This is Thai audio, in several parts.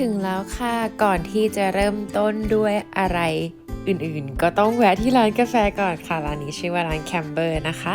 ถึงแล้วค่ะ ก่อนที่จะเริ่มต้นด้วยอะไรอื่นๆ ก็ต้องแวะที่ร้านกาแฟก่อนค่ะ ร้านนี้ชื่อว่าร้านแคมเบอร์นะคะ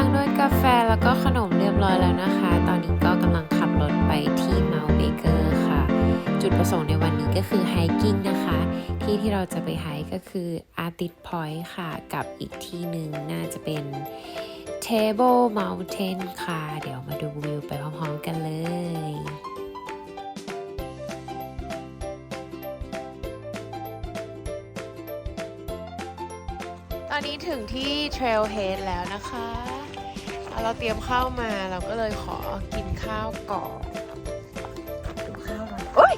เติมพลังด้วยกาแฟแล้วก็ขนมเรียบร้อยแล้วนะคะ ตอนนี้ก็กำลังขับรถไปที่เมาเบเกอร์ค่ะ จุดประสงค์ในวันนี้ก็คือไฮกิ้งนะคะ ที่ที่เราจะไปไฮก็คือ Artist Point ค่ะ กับอีกที่หนึ่งน่าจะเป็น Table Mountain ค่ะ เดี๋ยวมาดูวิวไปพร้อมๆกันเลยตอนนี้ถึงที่ Trailhead แล้วนะคะ อะเราเตรียมข้าวมาเราก็เลยขอกินข้าวก่อนดูข้าวหน่อยโอ้ย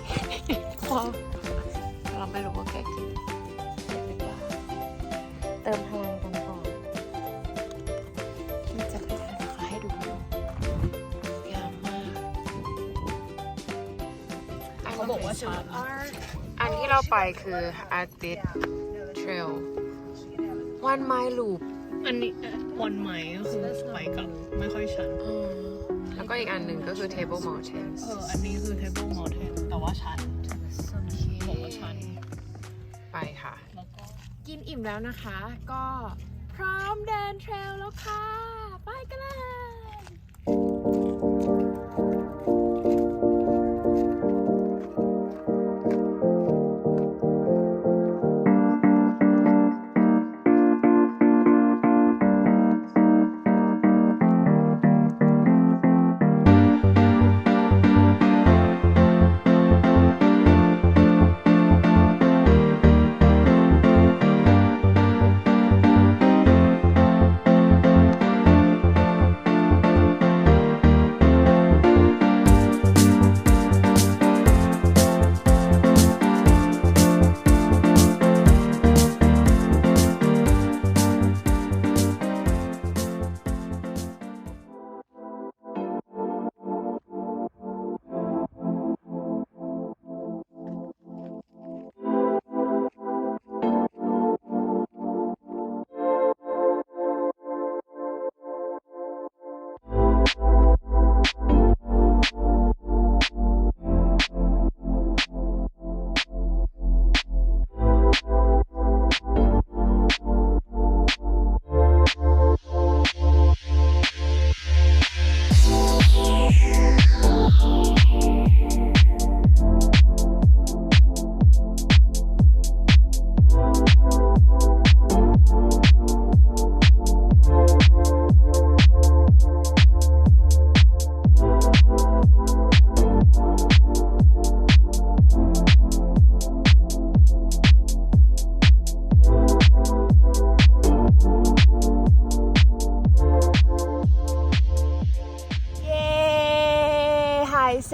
ความเราไม่รู้ว่าแกกินเติมพลังกันก่อนที่จะไปทานนะคะให้ดูยาวมากเขาบอกว่าชันอันที่เราไปคือ Artist Trail One Mile Loop อันนี้ วันไหมก็คือไปกับไม่ค่อยชันอืมแล้วก็อีกอันหนึ่งก็คือ Table Mountains เออ อันนี้คือ Table Mountain แต่ว่าชันบอกว่าชัน ไปค่ะแล้วก็กินอิ่มแล้วนะคะ ก็พร้อมเดินเทรลแล้วค่ะ ไปกันเลย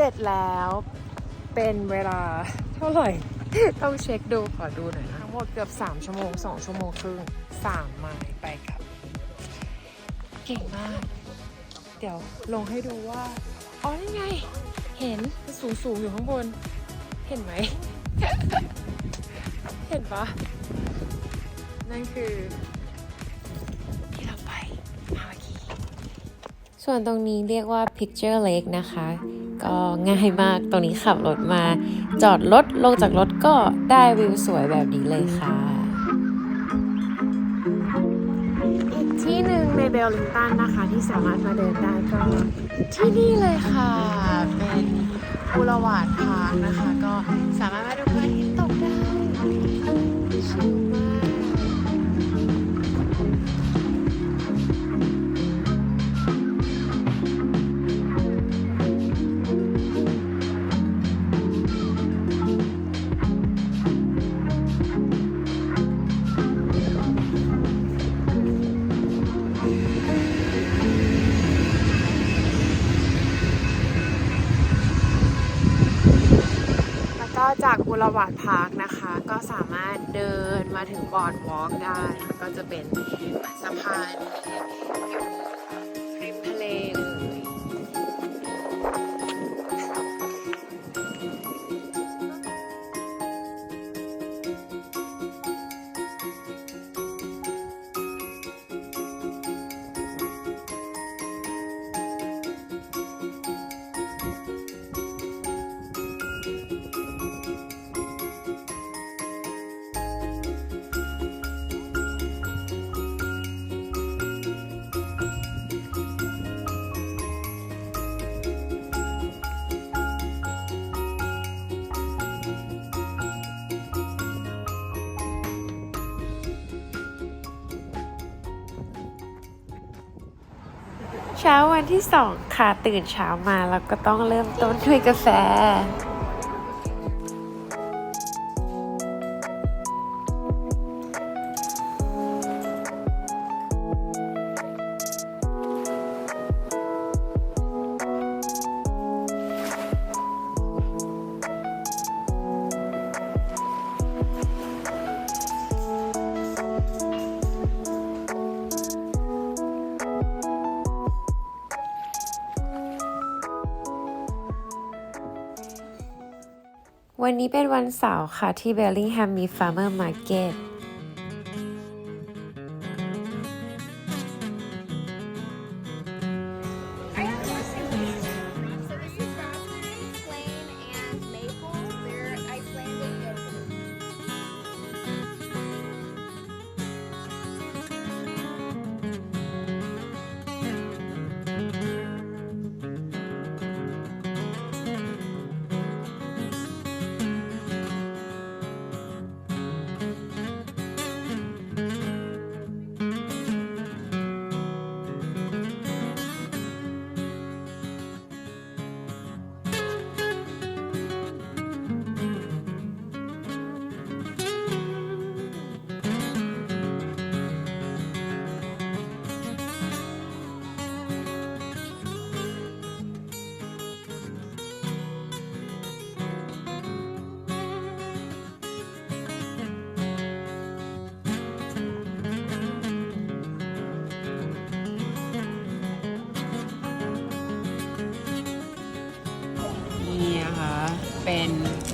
ร็จแล้ว เป็นเวลาเท่าไหร่ ต้องเช็คดูขอดูหน่อยนะทั้งหมดเกือบ 3 ชั่วโมง 2 ชั่วโมงครึ่ง3ไมล์ไปครับ เก่งมาก เดี๋ยวลงให้ดูว่า อ๋อนี่ไง เห็นสูงสูงๆอยู่ข้างบน เห็นไหม เห็นปะนั่นคือที่เราไปมาเมื่อกี้ ส่วนตรงนี้เรียกว่า Picture Lake นะคะ ก็ง่ายมากตรงนี้ขับรถมา จอดรถลงจากรถก็ได้วิวสวยแบบนี้เลยค่ะ อีกที่หนึ่งในเบลลิงตันนะคะที่สามารถมาเดินได้ก็ที่นี่เลยค่ะ เป็นบูรวาดพาร์คนะคะ ก็สามารถ จากบุรวัตพาร์คนะคะ ก็สามารถเดินมาถึงบอร์ดวอล์กได้ ก็จะเป็นสะพาน ช้าวันที่สองค่ะตื่นเช้ามาแล้วก็ต้องเริ่มต้นด้วยกาแฟ วันนี้เป็นวันเสาร์ค่ะที่เบลลิงแฮมมีฟาร์มเมอร์มาร์เก็ต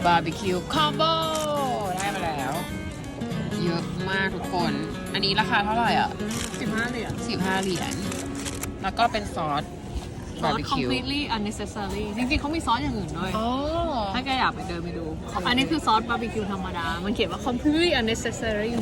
บาร์บีคิวคอมโบได้มาแล้ว เยอะมากทุกคน อันนี้ราคาเท่าไหร่อะ 15เหรียญ 15 เหรียญ แล้วก็เป็นซอสซบาอร์ส บีคิว completely unnecessary จริงๆเขามีซอสอย่างอื่นด้วยอ๋อถ้าแกอยากไปเดินไปดู อันนี้คือซอสบาร์บีคิวธรรมดา มันเขียนว่า completely unnecessary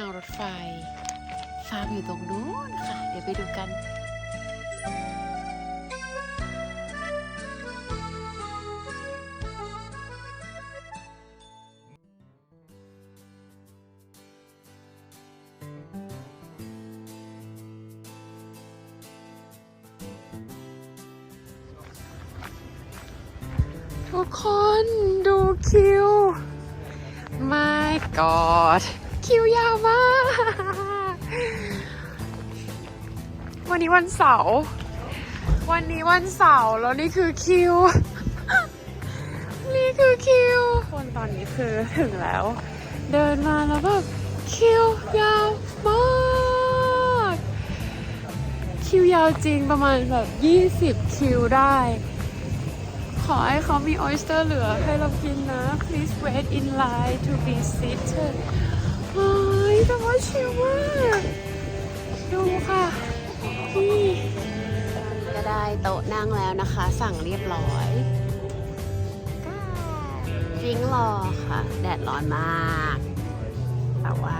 างรถไฟ ฟาร์มอยู่ตรงนู้นค่ะ เดี๋ยวไปดูกันทุกคนดูคิว my god คิวยาวมาก วันนี้วันเสาร์ วันนี้วันเสาร์แล้วนี่คือคิว นี่คือคิว คนตอนนี้คือถึงแล้ว เดินมาแล้วแบบคิวยาวมาก คิวยาวจริงประมาณแบบ 20 คิวได้ ขอให้เขามีออยสเตอร์เหลือให้เรากินนะ please wait in line to be seated เฮ้ยแต่ว่าชิลมากดูค่ะ นี่ก็ได้โต๊ะนั่งแล้วนะคะ สั่งเรียบร้อยดริ้งรอค่ะ แดดร้อนมาก แต่ว่า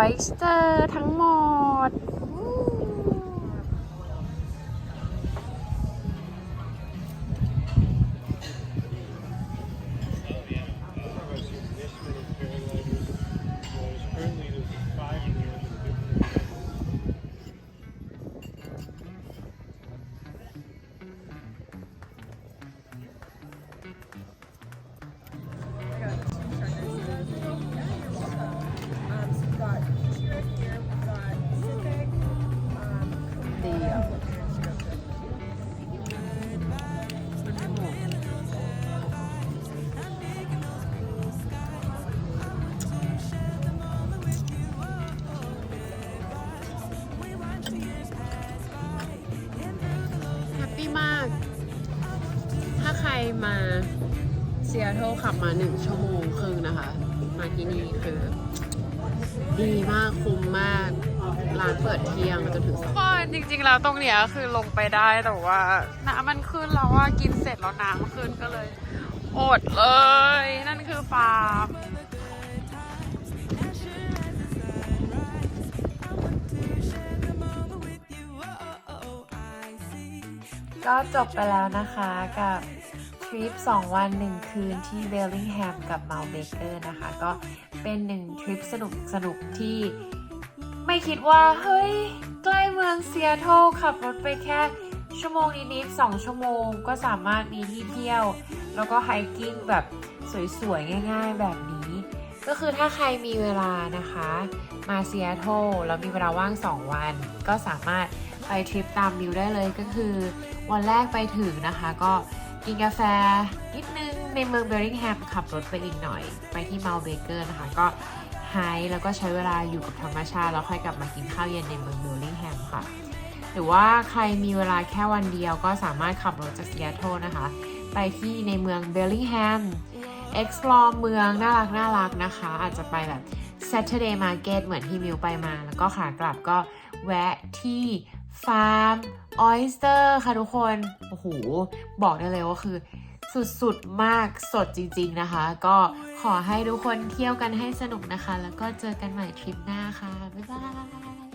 oyster ทั้งหมด มาเซียโตขับมาหนึ่งชั่วโมงครึ่งนะคะ มาที่นี่คือ ดีมากคุ้มมากร้านเปิดเที่ยงจนถึงสองก็จริงๆแล้วตรงเนี้ยคือลงไปได้แต่ว่าน้ำมันขึ้นแล้วว่ากินเสร็จแล้วน้ำขึ้นก็เลยอดเลย นั่นคือฟาร์มก็จบไปแล้วนะคะกับท ริป 2 วัน 1 คืนที่เบลลิงแฮมกับเมาเบเกอร์นะคะ ก็เป็นหนึ่งทริปสนุกสนุกที่ไม่คิดว่า เฮ้ย ใกล้เมืองเซียโตรขับรถไปแค่ชั่วโมงนิดๆ2 ชั่วโมงก็สามารถมีที่เที่ยว แล้วก็ไฮกิ้งแบบสวยๆ ง่ายๆ แบบนี้ ก็คือถ้าใครมีเวลานะคะ มาเซียโตรแล้วมีเวลาว่าง 2 วัน ก็สามารถไปทริปตามวิวได้เลยก็คือ วันแรกไปถึงนะคะก็ กินกาแฟนิดนึงในเมืองเบลลิงแฮมขับรถไปอีกหน่อย ไปที่เมาเบเกอร์นะคะ ก็ไฮแล้วก็ใช้เวลาอยู่กับธรรมชาติแล้วค่อยกลับมากินข้าวเย็นในเมืองเบลลิงแฮมค่ะ หรือว่าใครมีเวลาแค่วันเดียวก็สามารถขับรถจากเซียโตรนะคะ ไปที่ในเมืองเบลลิงแฮม explore เมืองน่ารักน่ารักนะคะ อาจจะไปแบบ Saturday Market เหมือนที่มิวไปมา แล้วก็ขากลับก็แวะที่ ฟาร์มออยสเตอร์ค่ะทุกคน โอ้โห บอกได้เลยว่าคือ สุดๆ มากสดจริงๆนะคะ ก็ขอให้ทุกคนเที่ยวกันให้สนุกนะคะ แล้วก็เจอกันใหม่ทริปหน้าค่ะ บ๊ายบาย